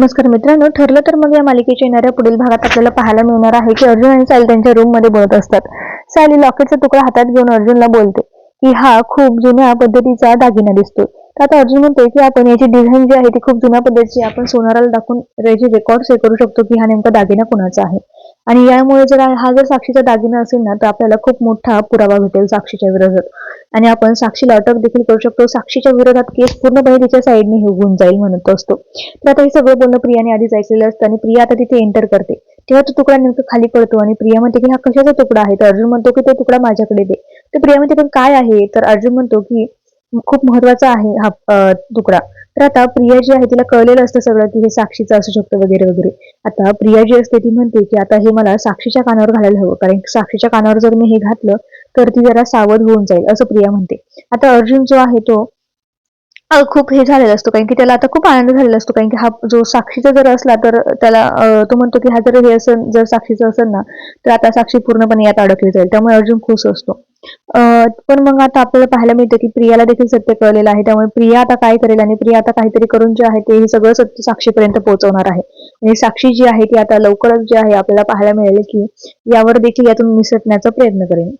नमस्कार मित्रांनो ठरलं तर मग या मालिकेच्या येणाऱ्या पुढील भागात आपल्याला पाहायला मिळणार आहे की अर्जुन आणि सायली त्यांच्या रूममध्ये बोलत असतात. सायली लॉकेटचा तुकडा हातात घेऊन अर्जुनला बोलते की हा खूप जुन्या पद्धतीचा दागिना दिसतो तर आता अर्जुन म्हणते की आपण याची डिझाईन जी आहे ती खूप जुन्या पद्धतीची आपण सोनाराला दाखवून याचे रेकॉर्ड हे करू शकतो की हा नेमका दागिना कुणाचा आहे. आणि यामुळे जर हा जर साक्षीचा दागिना असेल ना तर आपल्याला खूप मोठा पुरावा भेटेल साक्षीच्या विरोधात. आणि आपण साक्षीला अटक देखील करू शकतो. साक्षीच्या विरोधात केस पूर्णपणे तिच्या साईडने होऊन जाईल म्हणत असतो. तर आता हे सगळं बोलणं प्रियाने आधीच ऐकलेलं असतं आणि प्रिया आता तिथे एंटर करते. तेव्हा तो तुकडा नेमका खाली पडतो आणि प्रिया म्हणते की हा कशाचा तुकडा आहे? तर अर्जुन म्हणतो की तो तुकडा माझ्याकडे दे. तर प्रिया म्हणते पण काय आहे? तर अर्जुन म्हणतो की खूप महत्त्वाचा आहे हा तुकडा. तर आता प्रिया जी आहे तिला कळलेलं असतं सगळं की हे साक्षीचं असू शकतं वगैरे वगैरे. आता प्रिया जी असते ती म्हणते की आता हे मला साक्षीच्या कानावर घालायला हवं. कारण साक्षीच्या कानावर जर मी हे घातलं तर ती जरा सावध होऊन जाईल असं प्रिया म्हणते. आता अर्जुन जो आहे तो खूप हे झालेला असतो. कारण की त्याला आता खूप आनंद झालेला असतो. कारण की हा जो साक्षीचा जर असला तर त्याला तो म्हणतो की हा जर हे असेल जर साक्षीचं असेल ना तर आता साक्षी पूर्णपणे यात अडकली जाईल. त्यामुळे अर्जुन खुश असतो. पण मग आता आपल्याला पाहायला मिळतं की प्रियाला देखील सत्य कळलेलं आहे. त्यामुळे प्रिया आता काय करेल आणि प्रिया आता काहीतरी करून जे आहे ते हे सगळं सत्य साक्षीपर्यंत पोहोचवणार आहे. आणि साक्षी जी आहे ती आता लवकरच जे आहे आपल्याला पाहायला मिळेल की यावर देखील यातून निसटण्याचा प्रयत्न करेल.